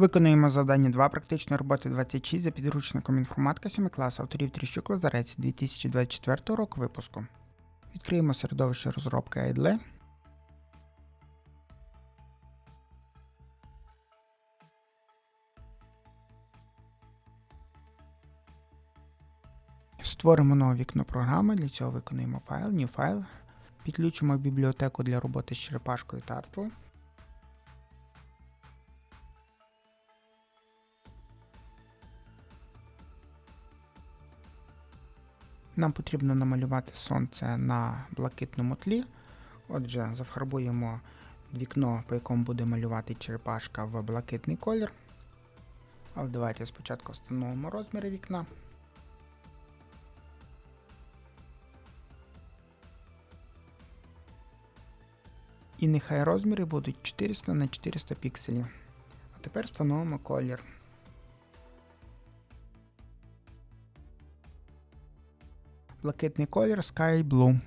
Виконуємо завдання 2 практичної роботи 26 за підручником інформатика 7 класу авторів Тріщук Лазарець 2024 року випуску. Відкриємо середовище розробки IDLE. Створимо нове вікно програми. Для цього виконуємо файл, New File. Підключимо бібліотеку для роботи з черепашкою Turtle. Нам потрібно намалювати сонце на блакитному тлі. Отже, зафарбуємо вікно, по якому буде малювати черепашка в блакитний колір. Але давайте спочатку встановимо розміри вікна. І нехай розміри будуть 400 на 400 пікселів. А тепер встановимо колір. Блакитний колір Sky Blue.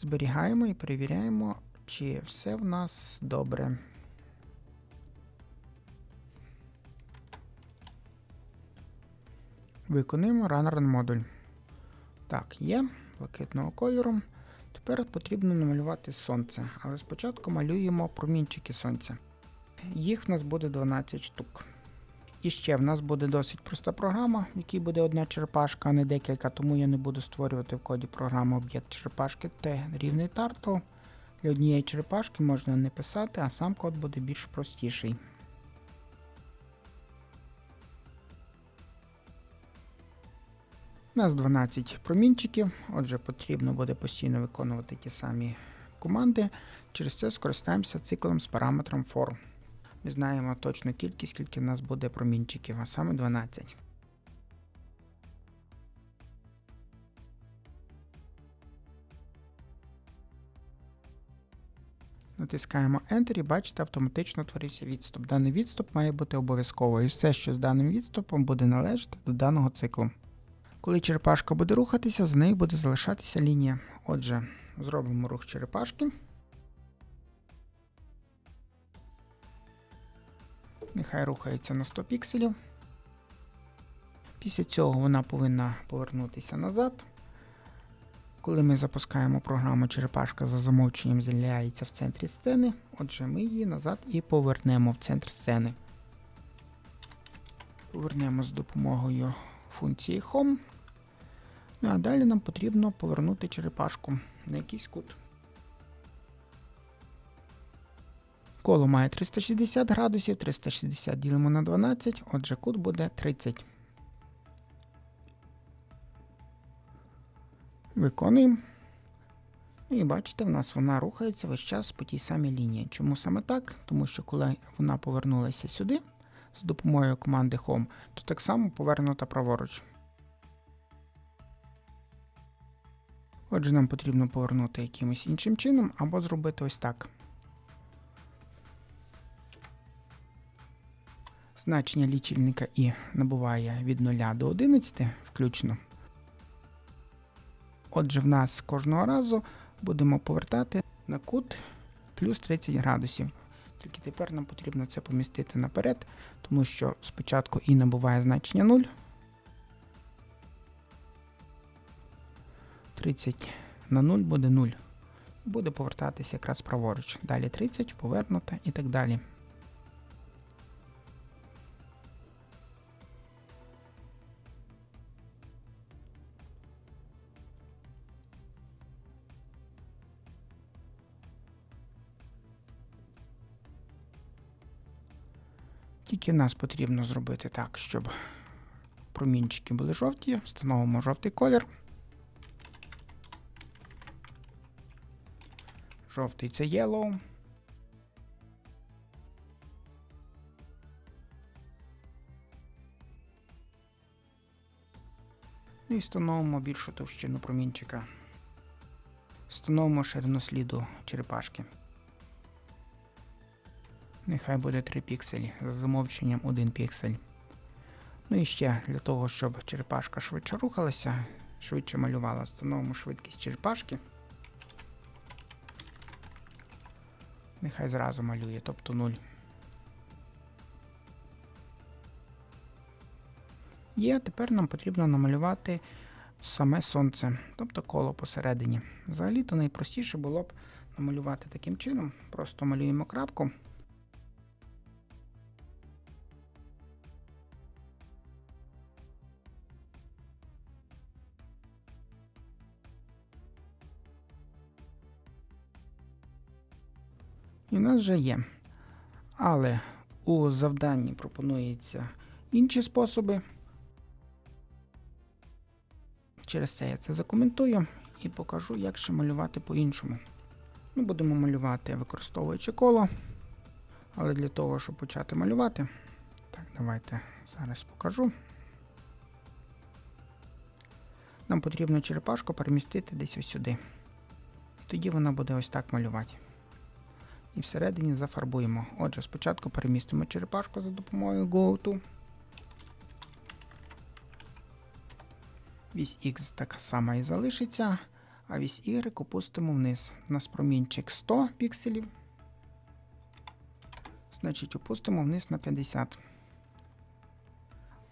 Зберігаємо і перевіряємо, чи все в нас добре. Виконуємо Run Run модуль. Так, є блакитного кольору. Тепер потрібно намалювати сонце, але спочатку малюємо промінчики сонця. Їх в нас буде 12 штук. І ще в нас буде досить проста програма, в якій буде одна черепашка, а не декілька, тому я не буду створювати в коді програми об'єкт черепашки T рівний Turtle. Для однієї черепашки можна не писати, а сам код буде більш простіший. У нас 12 промінчиків, отже, потрібно буде постійно виконувати ті самі команди. Через це скористаємося циклом з параметром for. Ми знаємо точну кількість, скільки в нас буде промінчиків, а саме 12. Натискаємо Enter і бачите, автоматично творився відступ. Даний відступ має бути обов'язково, і все, що з даним відступом буде належати до даного циклу. Коли черепашка буде рухатися, з нею буде залишатися лінія. Отже, зробимо рух черепашки. Нехай рухається на 100 пікселів. Після цього вона повинна повернутися назад. Коли ми запускаємо програму, черепашка за замовченням з'являється в центрі сцени. Отже, ми її назад і повернемо в центр сцени. Повернемо з допомогою функції Home. Ну а далі нам потрібно повернути черепашку на якийсь кут. Коло має 360 градусів, 360 ділимо на 12, отже кут буде 30. Виконуємо. Ну і бачите, в нас вона рухається весь час по тій самій лінії. Чому саме так? Тому що коли вона повернулася сюди з допомогою команди Home, то так само повернута праворуч. Отже, нам потрібно повернути якимось іншим чином або зробити ось так. Значення лічильника і набуває від 0 до 11 включно. Отже, в нас кожного разу будемо повертати на кут плюс 30 градусів. Тільки тепер нам потрібно це помістити наперед, тому що спочатку і набуває значення 0. 30 на 0 буде 0. Буде повертатися якраз праворуч. Далі 30, повернута і так далі. Тільки нас потрібно зробити так, щоб промінчики були жовті. Встановимо жовтий колір. Жовтий це yellow. І встановимо більшу товщину промінчика. Встановимо ширину сліду черепашки. Нехай буде 3 пікселі, за замовченням 1 піксель. Ну і ще для того, щоб черепашка швидше рухалася, швидше малювала. Встановимо швидкість черепашки. Нехай зразу малює, тобто 0. Є, тепер нам потрібно намалювати саме сонце, тобто коло посередині. Взагалі-то найпростіше було б намалювати таким чином. Просто малюємо крапку. І в нас вже є. Але у завданні пропонується інші способи. Через це я це закоментую і покажу, як ще малювати по-іншому. Ми будемо малювати, використовуючи коло. Але для того, щоб почати малювати, так, давайте зараз покажу. Нам потрібно черепашку перемістити десь ось сюди. Тоді вона буде ось так малювати. І всередині зафарбуємо. Отже, спочатку перемістимо черепашку за допомогою GoTo. Вісь X така сама і залишиться, а вісь Y опустимо вниз. У нас промінчик 100 пікселів. Значить, опустимо вниз на 50.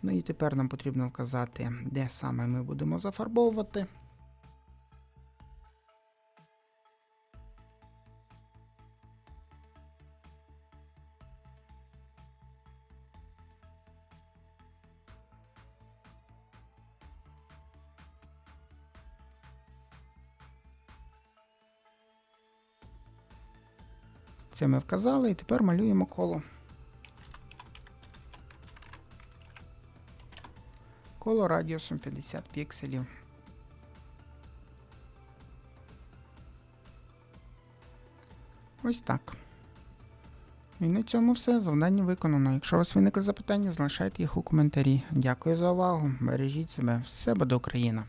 Ну і тепер нам потрібно вказати, де саме ми будемо зафарбовувати. Це ми вказали і тепер малюємо коло. Коло радіусом 50 пікселів. Ось так. І на цьому все. Завдання виконано. Якщо у вас виникли запитання, залишайте їх у коментарі. Дякую за увагу. Бережіть себе. Все буде Україна!